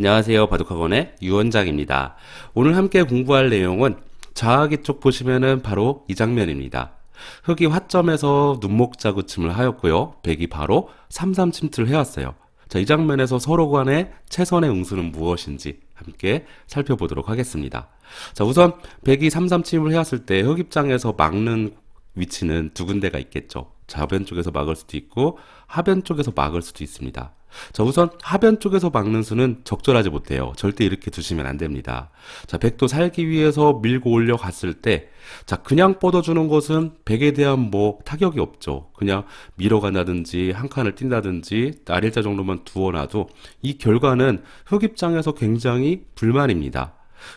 안녕하세요. 바둑학원의 유원장입니다. 오늘 함께 공부할 내용은 좌하기 쪽 보시면은 바로 이 장면입니다. 흑이 화점에서 눈목자 구침을 하였고요. 백이 바로 삼삼 침투를 해왔어요. 자, 이 장면에서 서로 간의 최선의 응수는 무엇인지 함께 살펴보도록 하겠습니다. 자, 우선 백이 삼삼침을 해왔을 때 흑 입장에서 막는 위치는 두 군데가 있겠죠. 좌변 쪽에서 막을 수도 있고 하변 쪽에서 막을 수도 있습니다. 자, 우선 하변 쪽에서 막는 수는 적절하지 못해요. 절대 이렇게 두시면 안 됩니다. 자, 백도 살기 위해서 밀고 올려 갔을 때, 자, 그냥 뻗어주는 것은 백에 대한 뭐 타격이 없죠. 그냥 밀어간다든지 한 칸을 뛴다든지 날일자 정도만 두어놔도 이 결과는 흑 입장에서 굉장히 불만입니다.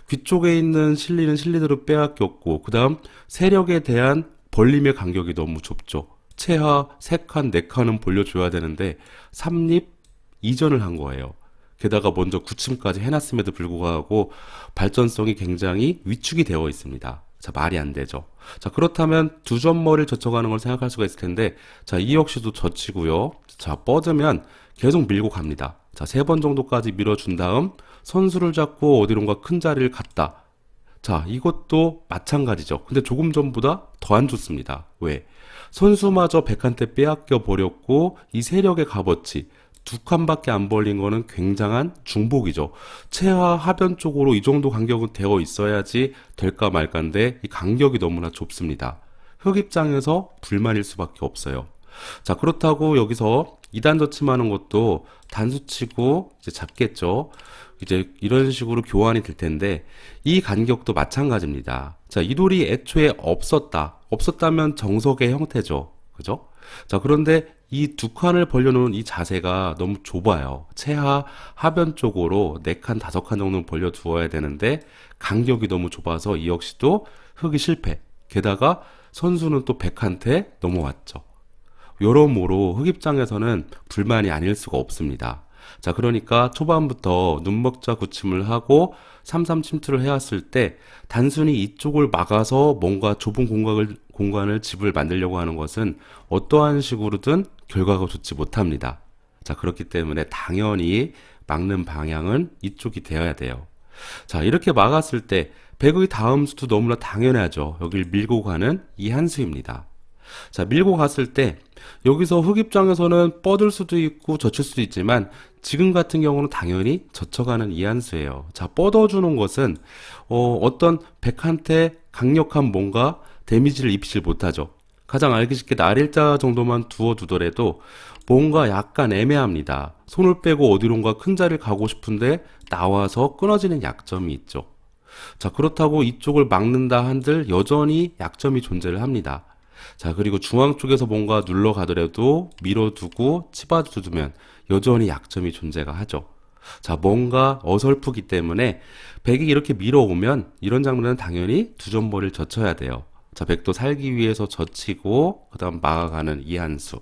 귀 쪽에 있는 실리는 실리대로 빼앗겼고, 그 다음 세력에 대한 벌림의 간격이 너무 좁죠. 체하 3칸, 4칸은 벌려줘야 되는데 3립 이전을 한 거예요. 게다가 먼저 구침까지 해놨음에도 불구하고 발전성이 굉장히 위축이 되어 있습니다. 자, 말이 안 되죠. 자, 그렇다면 두 점머리를 젖혀가는 걸 생각할 수가 있을 텐데, 자, 이 역시도 젖히고요. 자, 뻗으면 계속 밀고 갑니다. 자, 세 번 정도까지 밀어준 다음 선수를 잡고 어디론가 큰 자리를 갔다. 자, 이것도 마찬가지죠. 근데 조금 전보다 더 안 좋습니다. 왜? 선수마저 백한테 빼앗겨 버렸고 이 세력의 값어치 두 칸밖에 안 벌린 거는 굉장한 중복이죠. 체하 하변 쪽으로 이 정도 간격은 되어 있어야지 될까 말까인데 이 간격이 너무나 좁습니다. 흑 입장에서 불만일 수밖에 없어요. 자, 그렇다고 여기서 2단 덧침하는 것도 단수치고 이제 잡겠죠. 이제 이런 식으로 교환이 될 텐데 이 간격도 마찬가지입니다. 자, 이 돌이 애초에 없었다. 없었다면 정석의 형태죠. 그죠? 자, 그런데 이 두 칸을 벌려놓은 이 자세가 너무 좁아요. 체하 하변 쪽으로 네 칸, 다섯 칸 정도는 벌려 두어야 되는데 간격이 너무 좁아서 이 역시도 흑이 실패. 게다가 선수는 또 백한테 넘어왔죠. 여러모로 흑 입장에서는 불만이 아닐 수가 없습니다. 자, 그러니까 초반부터 눈먹자 구침을 하고 삼삼 침투를 해왔을 때 단순히 이쪽을 막아서 뭔가 좁은 공간을, 공간을 집을 만들려고 하는 것은 어떠한 식으로든 결과가 좋지 못합니다. 자, 그렇기 때문에 당연히 막는 방향은 이쪽이 되어야 돼요. 자, 이렇게 막았을 때 백의 다음 수도 너무나 당연하죠. 여길 밀고 가는 이 한 수입니다. 자, 밀고 갔을 때 여기서 흑 입장에서는 뻗을 수도 있고 젖힐 수도 있지만 지금 같은 경우는 당연히 젖혀가는 이한수예요. 자, 뻗어주는 것은 어, 어떤 백한테 강력한 뭔가 데미지를 입히질 못하죠. 가장 알기 쉽게 날일자 정도만 두어두더라도 뭔가 약간 애매합니다. 손을 빼고 어디론가 큰 자리를 가고 싶은데 나와서 끊어지는 약점이 있죠. 자, 그렇다고 이쪽을 막는다 한들 여전히 약점이 존재를 합니다. 자, 그리고 중앙 쪽에서 뭔가 눌러 가더라도 밀어두고 치받아두면 여전히 약점이 존재가 하죠. 자, 뭔가 어설프기 때문에 백이 이렇게 밀어오면 이런 장면은 당연히 두 점머리를 젖혀야 돼요. 자, 백도 살기 위해서 젖히고 그다음 막아가는 이한수.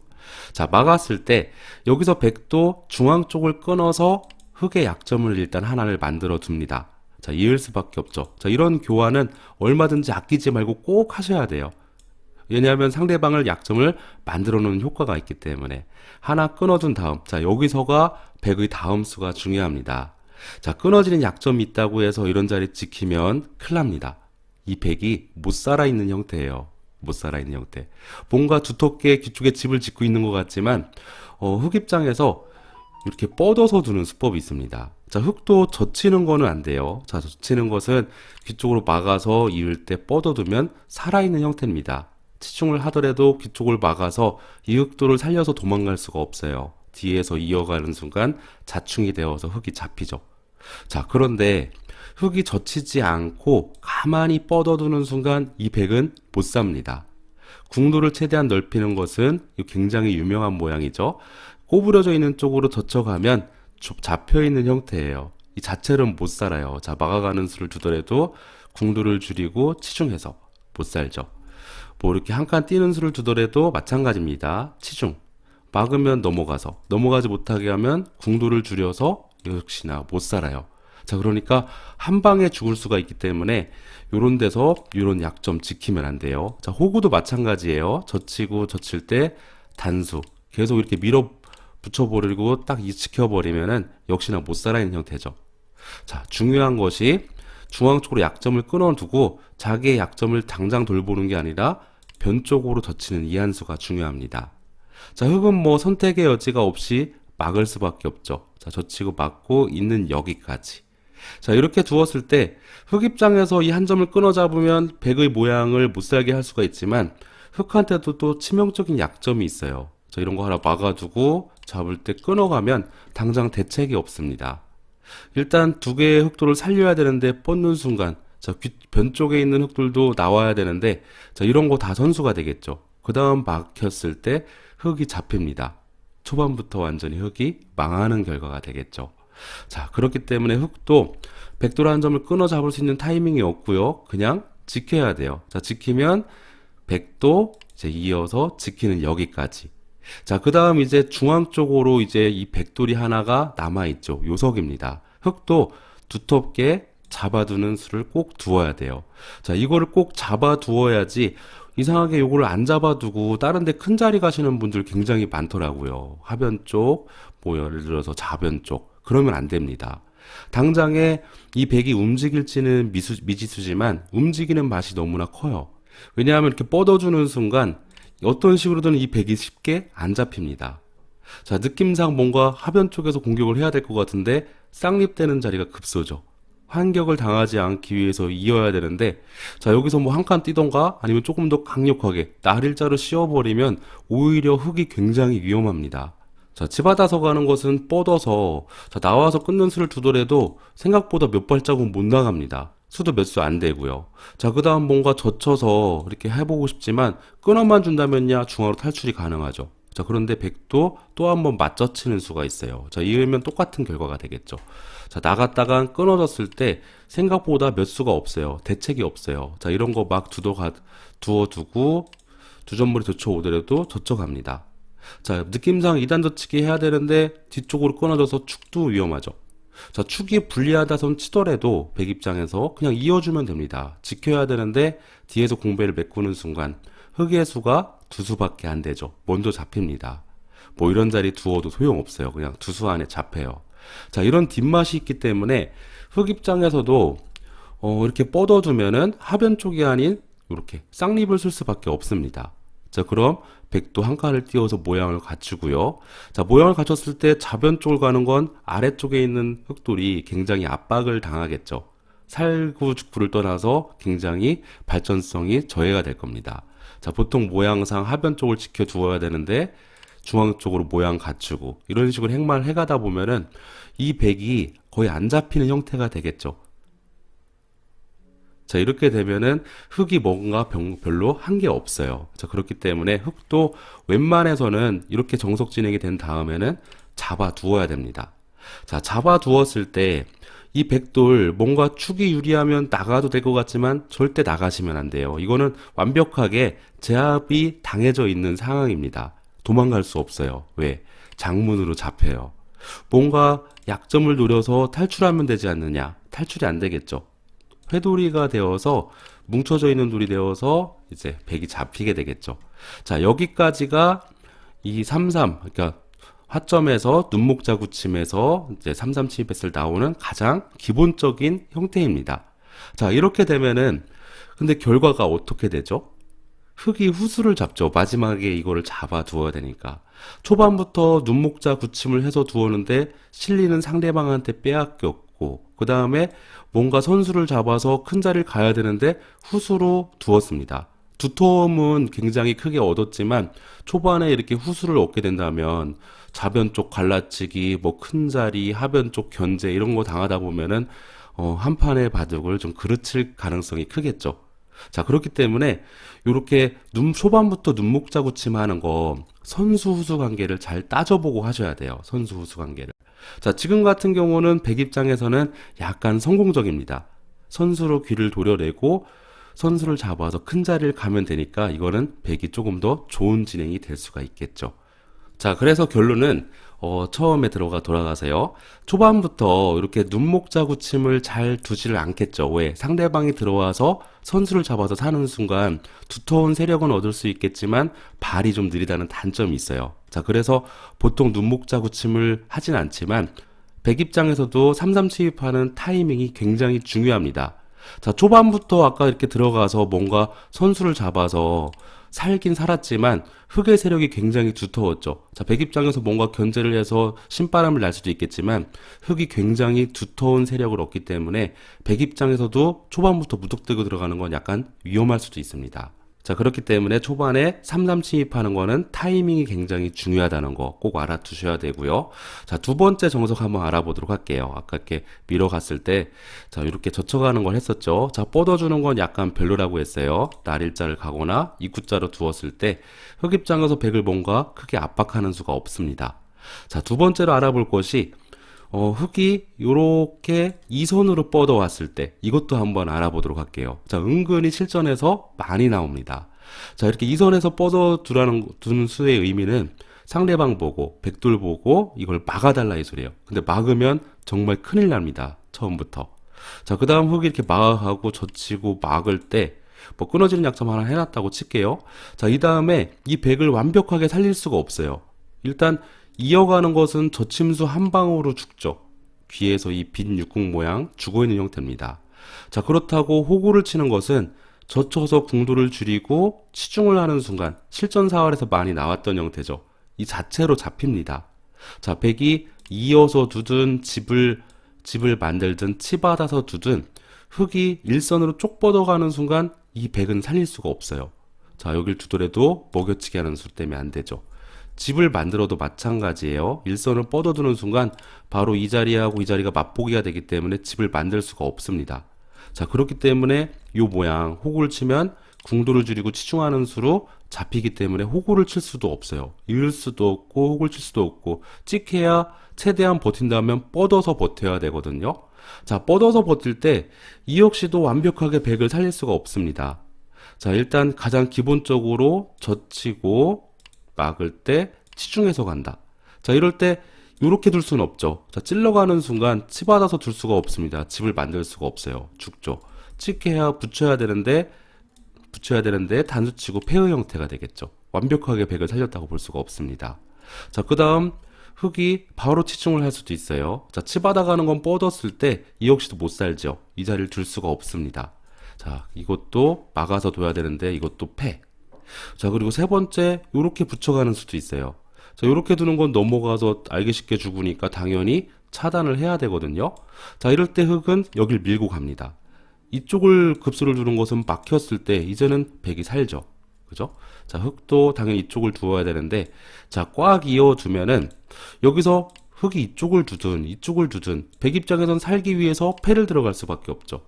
자, 막았을 때 여기서 백도 중앙 쪽을 끊어서 흑의 약점을 일단 하나를 만들어 둡니다. 자, 이을 수밖에 없죠. 자, 이런 교환은 얼마든지 아끼지 말고 꼭 하셔야 돼요. 왜냐하면 상대방을 약점을 만들어 놓는 효과가 있기 때문에 하나 끊어준 다음 자 여기서가 백의 다음 수가 중요합니다. 자 끊어지는 약점이 있다고 해서 이런 자리 지키면 큰일 납니다. 이 백이 못 살아있는 형태예요. 못 살아있는 형태. 뭔가 두텁게 뒤쪽에 집을 짓고 있는 것 같지만 어, 흑 입장에서 이렇게 뻗어서 두는 수법이 있습니다. 자, 흙도 젖히는 거는 안 돼요. 자, 젖히는 것은 귀 쪽으로 막아서 이을 때 뻗어두면 살아있는 형태입니다. 치중을 하더라도 귀 쪽을 막아서 이 흑도를 살려서 도망갈 수가 없어요. 뒤에서 이어가는 순간 자충이 되어서 흙이 잡히죠. 자, 그런데 흙이 젖히지 않고 가만히 뻗어두는 순간 이 백은 못 삽니다. 궁도를 최대한 넓히는 것은 굉장히 유명한 모양이죠. 꼬부려져 있는 쪽으로 젖혀가면 잡혀 있는 형태예요. 이 자체는 못 살아요. 자, 막아가는 수를 두더라도 궁도를 줄이고 치중해서 못 살죠. 뭐 이렇게 한 칸 뛰는 수를 두더라도 마찬가지입니다. 치중. 막으면 넘어가서 넘어가지 못하게 하면 궁도를 줄여서 역시나 못 살아요. 자, 그러니까 한 방에 죽을 수가 있기 때문에 요런 데서 요런 약점 지키면 안 돼요. 자, 호구도 마찬가지예요. 젖히고 젖힐 때 단수. 계속 이렇게 밀어 붙여버리고 딱 지켜버리면은 역시나 못 살아있는 형태죠. 자, 중요한 것이 중앙 쪽으로 약점을 끊어두고 자기의 약점을 당장 돌보는 게 아니라 변 쪽으로 젖히는 이한 수가 중요합니다. 자, 흙은 뭐 선택의 여지가 없이 막을 수밖에 없죠. 자, 젖히고 막고 있는 여기까지. 자, 이렇게 두었을 때 흙 입장에서 이 한 점을 끊어 잡으면 백의 모양을 못 살게 할 수가 있지만 흙한테도 또 치명적인 약점이 있어요. 자, 이런 거 하나 막아두고 잡을 때 끊어가면 당장 대책이 없습니다. 일단 두 개의 흑돌을 살려야 되는데 뻗는 순간 자, 귀- 변 쪽에 있는 흑돌도 나와야 되는데 자, 이런 거 다 선수가 되겠죠. 그 다음 막혔을 때 흙이 잡힙니다. 초반부터 완전히 흙이 망하는 결과가 되겠죠. 자, 그렇기 때문에 흙도 백돌 한 점을 끊어 잡을 수 있는 타이밍이 없고요. 그냥 지켜야 돼요. 자, 지키면 백도 이제 이어서 지키는 여기까지. 자, 그 다음 이제 중앙 쪽으로 이제 이 백돌이 하나가 남아있죠. 요석입니다. 흙도 두텁게 잡아두는 수를 꼭 두어야 돼요. 자, 이거를 꼭 잡아두어야지 이상하게 요거를 안 잡아두고 다른 데 큰 자리 가시는 분들 굉장히 많더라고요. 하변 쪽, 뭐 예를 들어서 좌변 쪽. 그러면 안 됩니다. 당장에 이 백이 움직일지는 미수, 미지수지만 움직이는 맛이 너무나 커요. 왜냐하면 이렇게 뻗어주는 순간 어떤 식으로든 이 백이 쉽게 안 잡힙니다. 자, 느낌상 뭔가 하변 쪽에서 공격을 해야 될 것 같은데 쌍립되는 자리가 급소죠. 환격을 당하지 않기 위해서 이어야 되는데 자 여기서 뭐 한 칸 뛰던가 아니면 조금 더 강력하게 날일자로 씌워버리면 오히려 흙이 굉장히 위험합니다. 자 치받아서 가는 것은 뻗어서 자 나와서 끊는 수를 두더라도 생각보다 몇 발자국 못 나갑니다. 수도 몇 수 안 되고요. 자 그 다음 뭔가 젖혀서 이렇게 해보고 싶지만 끊어만 준다면야 중앙으로 탈출이 가능하죠. 자 그런데 백도 또 한 번 맞젖히는 수가 있어요. 자 이으면 똑같은 결과가 되겠죠. 자 나갔다가 끊어졌을 때 생각보다 몇 수가 없어요. 대책이 없어요. 자 이런 거 막 두어 가 두어두고 두점물이 젖혀오더라도 젖혀갑니다. 자 느낌상 2단 젖히기 해야 되는데 뒤쪽으로 끊어져서 축도 위험하죠. 자 축이 불리하다 손 치더라도 백 입장에서 그냥 이어주면 됩니다. 지켜야 되는데 뒤에서 공배를 메꾸는 순간 흑의 수가 두 수밖에 안 되죠. 먼저 잡힙니다. 뭐 이런 자리 두어도 소용없어요. 그냥 두 수 안에 잡혀요. 자, 이런 뒷맛이 있기 때문에 흑 입장에서도 어, 이렇게 뻗어두면은 하변 쪽이 아닌 이렇게 쌍립을 쓸 수밖에 없습니다. 자, 그럼 백도 한 칸을 띄워서 모양을 갖추고요. 자, 모양을 갖췄을 때 좌변 쪽을 가는 건 아래쪽에 있는 흑돌이 굉장히 압박을 당하겠죠. 살구 죽구를 떠나서 굉장히 발전성이 저해가 될 겁니다. 자, 보통 모양상 하변 쪽을 지켜두어야 되는데 중앙 쪽으로 모양 갖추고 이런 식으로 행만을 해가다 보면은 이 백이 거의 안 잡히는 형태가 되겠죠. 자, 이렇게 되면은 흙이 뭔가 병- 별로 한 게 없어요. 자, 그렇기 때문에 흙도 웬만해서는 이렇게 정석 진행이 된 다음에는 잡아 두어야 됩니다. 자, 잡아 두었을 때 이 백돌 뭔가 축이 유리하면 나가도 될 것 같지만 절대 나가시면 안 돼요. 이거는 완벽하게 제압이 당해져 있는 상황입니다. 도망갈 수 없어요. 왜? 장문으로 잡혀요. 뭔가 약점을 노려서 탈출하면 되지 않느냐? 탈출이 안 되겠죠. 회돌이가 되어서 뭉쳐져 있는 돌이 되어서 이제 백이 잡히게 되겠죠. 자, 여기까지가 이 33, 그러니까 화점에서 눈목자 구침에서 이제 33 침입했을 나오는 가장 기본적인 형태입니다. 자, 이렇게 되면은 근데 결과가 어떻게 되죠? 흙이 후수를 잡죠. 마지막에 이거를 잡아 두어야 되니까. 초반부터 눈목자 구침을 해서 두었는데 실리는 상대방한테 빼앗겼고, 그 다음에 뭔가 선수를 잡아서 큰 자리를 가야 되는데 후수로 두었습니다. 두터움은 굉장히 크게 얻었지만 초반에 이렇게 후수를 얻게 된다면 좌변 쪽 갈라치기, 뭐 큰 자리, 하변 쪽 견제 이런 거 당하다 보면은 어, 한 판의 바둑을 좀 그르칠 가능성이 크겠죠. 자, 그렇기 때문에 요렇게 눈 초반부터 눈목자 구침 하는 거 선수 후수 관계를 잘 따져보고 하셔야 돼요. 선수 후수 관계를. 자, 지금 같은 경우는 백 입장에서는 약간 성공적입니다. 선수로 귀를 도려내고 선수를 잡아서 큰 자리를 가면 되니까 이거는 백이 조금 더 좋은 진행이 될 수가 있겠죠. 자, 그래서 결론은 어, 처음에 들어가 돌아가세요. 초반부터 이렇게 눈목자 구침을 잘 두지를 않겠죠. 왜? 상대방이 들어와서 선수를 잡아서 사는 순간 두터운 세력은 얻을 수 있겠지만 발이 좀 느리다는 단점이 있어요. 자, 그래서 보통 눈목자 구침을 하진 않지만 백 입장에서도 3-3 침입하는 타이밍이 굉장히 중요합니다. 자, 초반부터 아까 이렇게 들어가서 뭔가 선수를 잡아서 살긴 살았지만 흑의 세력이 굉장히 두터웠죠. 자, 백 입장에서 뭔가 견제를 해서 신바람을 날 수도 있겠지만 흑이 굉장히 두터운 세력을 얻기 때문에 백 입장에서도 초반부터 무턱대고 들어가는 건 약간 위험할 수도 있습니다. 자, 그렇기 때문에 초반에 3-3 침입하는 거는 타이밍이 굉장히 중요하다는 거 꼭 알아두셔야 되고요. 자, 두 번째 정석 한번 알아보도록 할게요. 아까 이렇게 밀어갔을 때, 자, 이렇게 젖혀가는 걸 했었죠. 자, 뻗어주는 건 약간 별로라고 했어요. 날일자를 가거나 입구자로 두었을 때, 흑입장에서 백을 뭔가 크게 압박하는 수가 없습니다. 자, 두 번째로 알아볼 것이, 어, 흙이 요렇게 이 손으로 뻗어 왔을 때 이것도 한번 알아보도록 할게요. 자, 은근히 실전에서 많이 나옵니다. 자, 이렇게 이 손에서 뻗어 두라는 두는 수의 의미는 상대방 보고 백돌 보고 이걸 막아달라 이 소리예요. 근데 막으면 정말 큰일 납니다. 처음부터. 자, 그 다음 흙이 이렇게 막아가고 젖히고 막을 때 뭐 끊어지는 약점 하나 해놨다고 칠게요. 자, 이 다음에 이 백을 완벽하게 살릴 수가 없어요. 일단 이어가는 것은 저침수 한 방으로 죽죠. 귀에서 이 빈 육궁 모양 죽어 있는 형태입니다. 자, 그렇다고 호구를 치는 것은 젖혀서 궁도를 줄이고 치중을 하는 순간 실전 사활에서 많이 나왔던 형태죠. 이 자체로 잡힙니다. 자, 백이 이어서 두든 집을 집을 만들든 치받아서 두든 흙이 일선으로 쪽 뻗어가는 순간 이 백은 살릴 수가 없어요. 자, 여길 두더라도 먹여치기 하는 수 때문에 안 되죠. 집을 만들어도 마찬가지예요. 일선을 뻗어두는 순간 바로 이 자리하고 이 자리가 맞보기가 되기 때문에 집을 만들 수가 없습니다. 자, 그렇기 때문에 요 모양 호구를 치면 궁도를 줄이고 치중하는 수로 잡히기 때문에 호구를 칠 수도 없어요. 이을 수도 없고 호구를 칠 수도 없고 찍해야 최대한 버틴다면 뻗어서 버텨야 되거든요. 자, 뻗어서 버틸 때 이 역시도 완벽하게 백을 살릴 수가 없습니다. 자, 일단 가장 기본적으로 젖히고 막을 때 치중해서 간다. 자, 이럴 때 이렇게 둘 수는 없죠. 자, 찔러가는 순간 치받아서 둘 수가 없습니다. 집을 만들 수가 없어요. 죽죠. 찍해야 붙여야 되는데 붙여야 되는데 단수치고 폐의 형태가 되겠죠. 완벽하게 백을 살렸다고 볼 수가 없습니다. 자, 그 다음 흙이 바로 치중을 할 수도 있어요. 자, 치받아가는 건 뻗었을 때 이 역시도 못 살죠. 이 자리를 둘 수가 없습니다. 자, 이것도 막아서 둬야 되는데 이것도 패. 자, 그리고 세 번째, 요렇게 붙여가는 수도 있어요. 자, 요렇게 두는 건 넘어가서 알기 쉽게 죽으니까 당연히 차단을 해야 되거든요. 자, 이럴 때 흙은 여길 밀고 갑니다. 이쪽을 급수를 두는 것은 막혔을 때 이제는 백이 살죠. 그죠? 자, 흙도 당연히 이쪽을 두어야 되는데, 자, 꽉 이어 두면은 여기서 흙이 이쪽을 두든 이쪽을 두든 백 입장에선 살기 위해서 패를 들어갈 수밖에 없죠.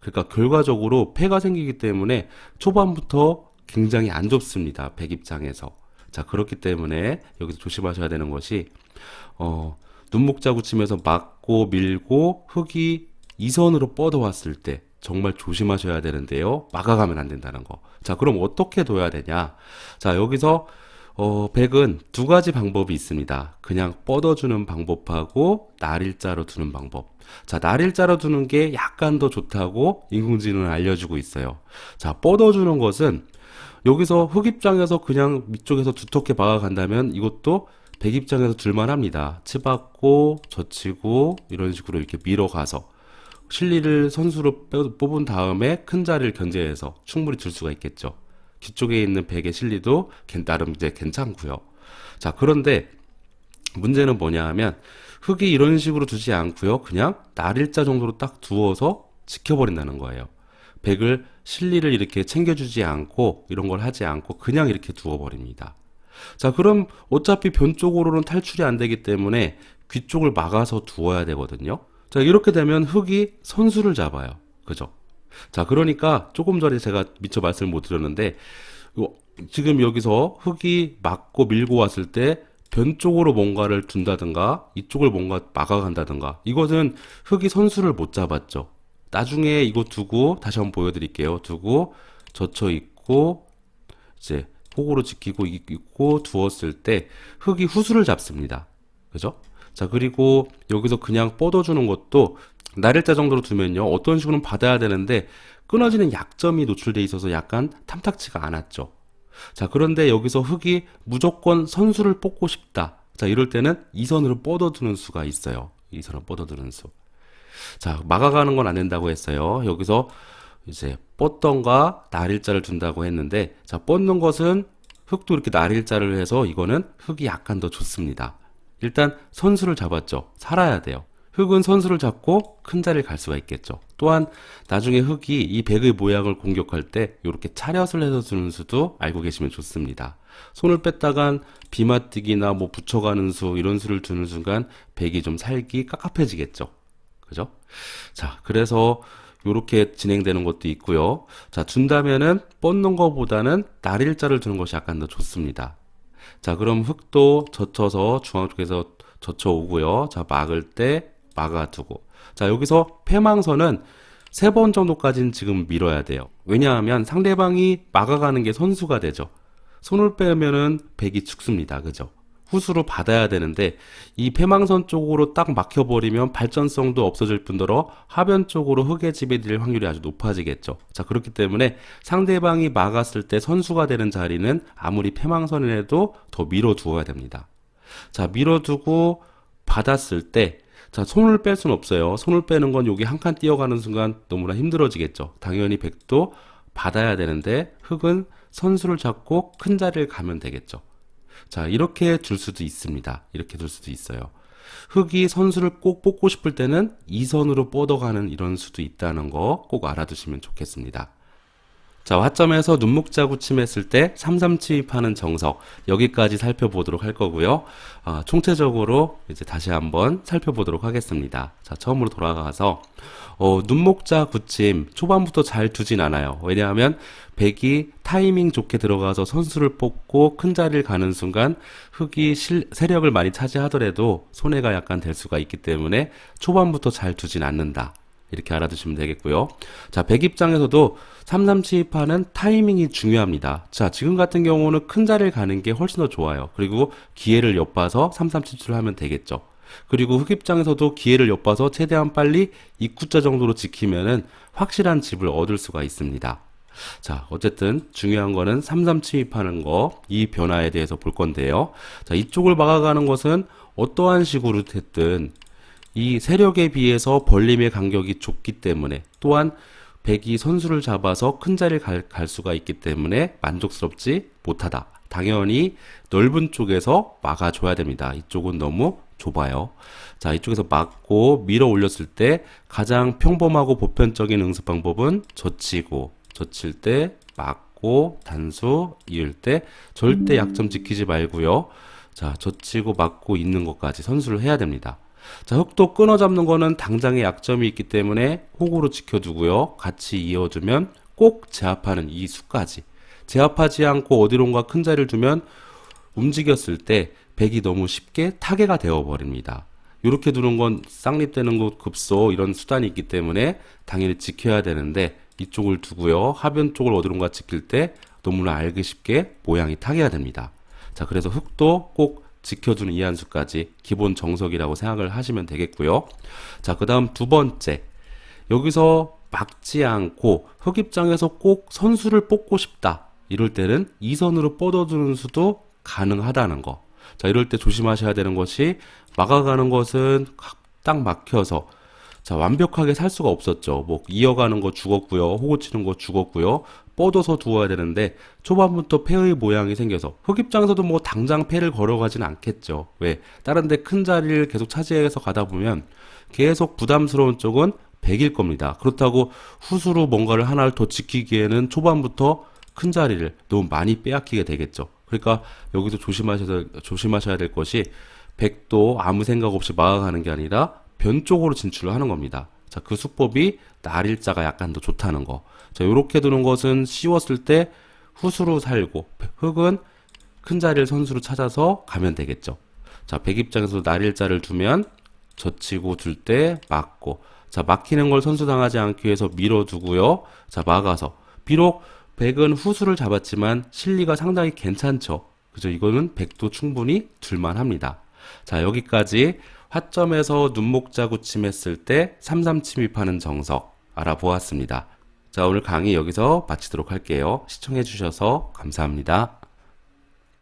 그러니까 결과적으로 패가 생기기 때문에 초반부터 굉장히 안 좋습니다. 백 입장에서. 자, 그렇기 때문에 여기서 조심하셔야 되는 것이, 어, 눈목자구 치면서 막고 밀고 흙이 이선으로 뻗어왔을 때 정말 조심하셔야 되는데요. 막아가면 안 된다는 거. 자, 그럼 어떻게 둬야 되냐? 자, 여기서 어, 백은 두 가지 방법이 있습니다. 그냥 뻗어주는 방법하고 날일자로 두는 방법. 자, 날일자로 두는 게 약간 더 좋다고 인공지능은 알려주고 있어요. 자, 뻗어주는 것은 여기서 흑 입장에서 그냥 위쪽에서 두텁게 막아간다면 이것도 백 입장에서 둘만합니다. 치받고 젖히고 이런 식으로 이렇게 밀어가서 실리를 선수로 빼- 뽑은 다음에 큰 자리를 견제해서 충분히 줄 수가 있겠죠. 뒤쪽에 있는 백의 실리도 괜- 나름 이제 괜찮고요. 자 그런데 문제는 뭐냐 하면 흙이 이런 식으로 두지 않고요. 그냥 날일자 정도로 딱 두어서 지켜버린다는 거예요. 백을 실리를 이렇게 챙겨주지 않고 이런 걸 하지 않고 그냥 이렇게 두어버립니다. 자, 그럼 어차피 변 쪽으로는 탈출이 안 되기 때문에 귀 쪽을 막아서 두어야 되거든요. 자, 이렇게 되면 흙이 선수를 잡아요. 그죠? 자, 그러니까 조금 전에 제가 미처 말씀을 못 드렸는데 요- 지금 여기서 흙이 막고 밀고 왔을 때 변 쪽으로 뭔가를 둔다든가 이쪽을 뭔가 막아간다든가 이것은 흙이 선수를 못 잡았죠. 나중에 이거 두고 다시 한번 보여드릴게요. 두고 젖혀 있고 이제 호구로 지키고 있- 있고 두었을 때 흙이 후수를 잡습니다. 그죠? 자 그리고 여기서 그냥 뻗어주는 것도 날일자 정도로 두면요 어떤 식으로는 받아야 되는데 끊어지는 약점이 노출돼 있어서 약간 탐탁치가 않았죠. 자 그런데 여기서 흙이 무조건 선수를 뽑고 싶다. 자 이럴 때는 이 선으로 뻗어두는 수가 있어요. 이선을 뻗어두는 수. 자, 막아가는 건 안 된다고 했어요. 여기서 이제 뻗던가 날일자를 둔다고 했는데, 자, 뻗는 것은 흙도 이렇게 날일자를 해서 이거는 흙이 약간 더 좋습니다. 일단 선수를 잡았죠. 살아야 돼요. 흙은 선수를 잡고 큰 자리를 갈 수가 있겠죠. 또한 나중에 흙이 이 백의 모양을 공격할 때 이렇게 차렷을 해서 주는 수도 알고 계시면 좋습니다. 손을 뺐다간 비마뜨기나 뭐 붙여가는 수 이런 수를 두는 순간 백이 좀 살기 깝깝해지겠죠. 그죠? 자, 그래서 요렇게 진행되는 것도 있고요. 자, 준다면은 뻗는 것보다는 날일자를 두는 것이 약간 더 좋습니다. 자, 그럼 흙도 젖혀서 중앙 쪽에서 젖혀 오고요. 자, 막을 때 막아두고. 자, 여기서 패망선은 세 번 정도까지는 지금 밀어야 돼요. 왜냐하면 상대방이 막아가는 게 선수가 되죠. 손을 빼면은 백이 죽습니다. 그죠? 후수로 받아야 되는데 이 패망선 쪽으로 딱 막혀버리면 발전성도 없어질 뿐더러 하변 쪽으로 흙에 지배될 확률이 아주 높아지겠죠. 자 그렇기 때문에 상대방이 막았을 때 선수가 되는 자리는 아무리 패망선이라도 더 밀어두어야 됩니다. 자 밀어두고 받았을 때 자, 손을 뺄 수는 없어요. 손을 빼는 건 여기 한 칸 뛰어가는 순간 너무나 힘들어지겠죠. 당연히 백도 받아야 되는데 흙은 선수를 잡고 큰 자리를 가면 되겠죠. 자, 이렇게 둘 수도 있습니다. 이렇게 둘 수도 있어요. 흙이 선수를 꼭 뽑고 싶을 때는 이선으로 뻗어가는 이런 수도 있다는 거 꼭 알아두시면 좋겠습니다. 자, 화점에서 눈목자구 침했을 때 삼삼 침입하는 정석 여기까지 살펴보도록 할 거고요. 아, 총체적으로 이제 다시 한번 살펴보도록 하겠습니다. 자, 처음으로 돌아가서 어, 눈목자 구침 초반부터 잘 두진 않아요. 왜냐하면 백이 타이밍 좋게 들어가서 선수를 뽑고 큰 자리를 가는 순간 흙이 실, 세력을 많이 차지하더라도 손해가 약간 될 수가 있기 때문에 초반부터 잘 두진 않는다. 이렇게 알아두시면 되겠고요. 자, 백 입장에서도 삼삼 침입하는 타이밍이 중요합니다. 자, 지금 같은 경우는 큰 자리를 가는 게 훨씬 더 좋아요. 그리고 기회를 엿봐서 삼삼 침출을 하면 되겠죠. 그리고 흑 입장에서도 기회를 엿봐서 최대한 빨리 입구자 정도로 지키면은 확실한 집을 얻을 수가 있습니다. 자, 어쨌든 중요한 거는 삼삼 침입하는 거, 이 변화에 대해서 볼 건데요. 자, 이쪽을 막아가는 것은 어떠한 식으로 됐든 이 세력에 비해서 벌림의 간격이 좁기 때문에 또한 백이 선수를 잡아서 큰 자리를 갈, 갈 수가 있기 때문에 만족스럽지 못하다. 당연히 넓은 쪽에서 막아줘야 됩니다. 이쪽은 너무 좁아요. 자, 이쪽에서 막고 밀어 올렸을 때 가장 평범하고 보편적인 응습 방법은 젖히고, 젖힐 때 막고, 단수, 이을 때 절대 약점 지키지 말고요. 자, 젖히고 막고 있는 것까지 선수를 해야 됩니다. 자, 흙도 끊어 잡는 거는 당장의 약점이 있기 때문에 호구로 지켜두고요. 같이 이어주면 꼭 제압하는 이 수까지. 제압하지 않고 어디론가 큰 자리를 두면 움직였을 때 백이 너무 쉽게 타개가 되어버립니다. 이렇게 두는 건 쌍립되는 곳 급소 이런 수단이 있기 때문에 당연히 지켜야 되는데 이쪽을 두고요. 하변 쪽을 어디론가 지킬 때 너무나 알기 쉽게 모양이 타개가 됩니다. 자, 그래서 흙도 꼭 지켜주는 이 한수까지 기본 정석이라고 생각을 하시면 되겠고요. 자, 그 다음 두 번째. 여기서 막지 않고 흑 입장에서 꼭 선수를 뽑고 싶다. 이럴 때는 이선으로 뻗어주는 수도 가능하다는 거. 자, 이럴 때 조심하셔야 되는 것이 막아가는 것은 딱 막혀서 자, 완벽하게 살 수가 없었죠. 뭐, 이어가는 거 죽었고요. 호구 치는 거 죽었고요. 뻗어서 두어야 되는데, 초반부터 패의 모양이 생겨서, 흑 입장에서도 뭐, 당장 패를 걸어가지는 않겠죠. 왜? 다른 데 큰 자리를 계속 차지해서 가다 보면, 계속 부담스러운 쪽은 백일 겁니다. 그렇다고 후수로 뭔가를 하나를 더 지키기에는 초반부터 큰 자리를 너무 많이 빼앗기게 되겠죠. 그러니까 여기서 조심하셔야, 조심하셔야 될 것이, 백도 아무 생각 없이 막아가는 게 아니라, 변 쪽으로 진출을 하는 겁니다. 자, 그 수법이 날일자가 약간 더 좋다는 거. 자, 요렇게 두는 것은 씌웠을 때 후수로 살고 흙은 큰 자리를 선수로 찾아서 가면 되겠죠. 자, 백 입장에서 날일자를 두면 젖히고 둘 때 막고 자, 막히는 걸 선수 당하지 않기 위해서 밀어두고요. 자, 막아서 비록 백은 후수를 잡았지만 실리가 상당히 괜찮죠. 그죠? 이거는 백도 충분히 둘만 합니다. 자, 여기까지 화점에서 눈목자 구 침했을 때 삼삼 침입하는 정석 알아보았습니다. 자, 오늘 강의 여기서 마치도록 할게요. 시청해 주셔서 감사합니다.